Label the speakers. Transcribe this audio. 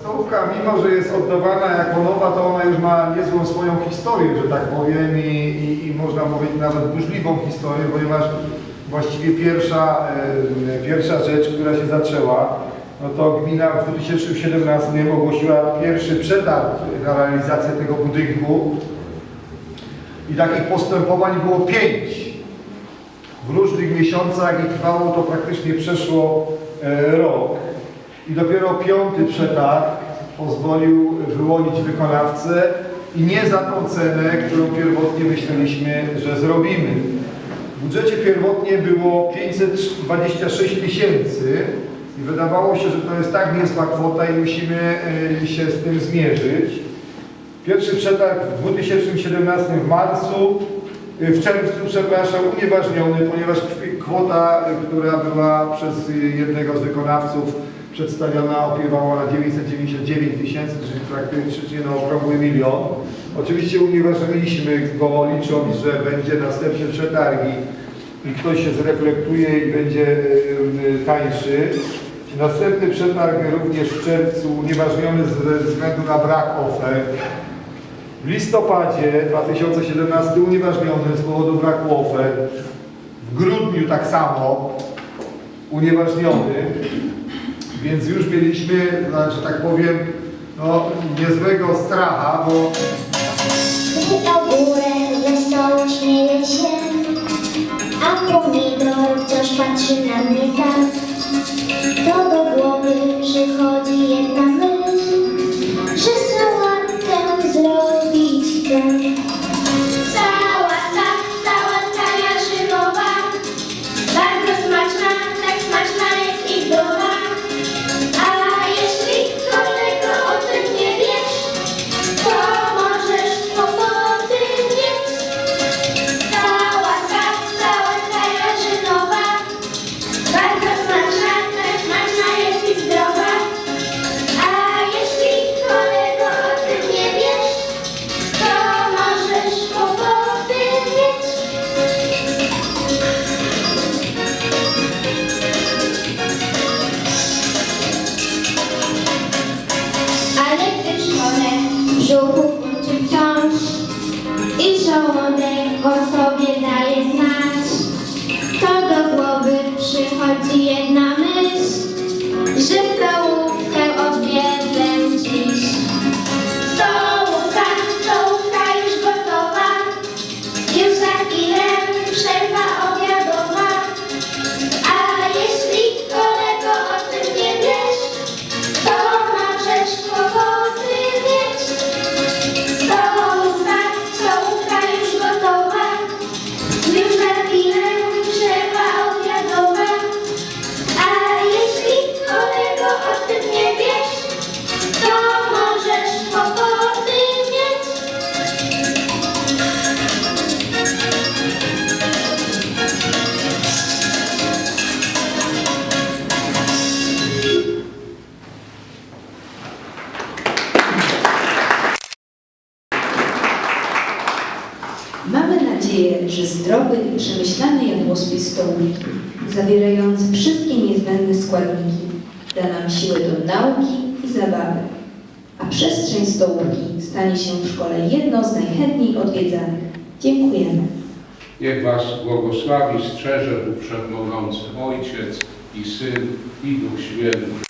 Speaker 1: Stołówka, mimo że jest oddawana jako nowa, to ona już ma niezłą swoją historię, że tak powiem, i, i, i można powiedzieć nawet burzliwą historię, ponieważ właściwie pierwsza, e, pierwsza rzecz, która się zaczęła, no to gmina w 2017 ogłosiła pierwszy przetarg na realizację tego budynku i takich postępowań było pięć w różnych miesiącach i trwało to praktycznie przeszło e, rok. I dopiero piąty przetarg pozwolił wyłonić wykonawcę i nie za tą cenę, którą pierwotnie myśleliśmy, że zrobimy. W budżecie pierwotnie było 526 tysięcy i wydawało się, że to jest tak niezła kwota i musimy e, się z tym zmierzyć. Pierwszy przetarg w 2017 w marcu, y, w czerwcu, przepraszam, unieważniony, ponieważ kw- kwota, która była przez jednego z wykonawców przedstawiona, opiewała na 999 tysięcy, czyli praktycznie na okrągły milion. Oczywiście unieważniliśmy go, licząc, że będzie następne przetargi i ktoś się zreflektuje i będzie tańszy. Następny przetarg również w czerwcu unieważniony ze względu na brak ofert. W listopadzie 2017 unieważniony z powodu braku ofert. W grudniu tak samo unieważniony. Więc już mieliśmy, że tak powiem, no, niezłego stracha, bo
Speaker 2: wciąż patrzy na mnie tak. W brzuchu
Speaker 3: że zdrowy i przemyślany jadłospis stołówki, zawierający wszystkie niezbędne składniki, da nam siłę do nauki i zabawy, a przestrzeń stołówki stanie się w szkole jedną z najchętniej odwiedzanych. Dziękujemy.
Speaker 4: Niech Was błogosławi, strzeże Bóg Wszechmogący, Ojciec i Syn i Duch Święty.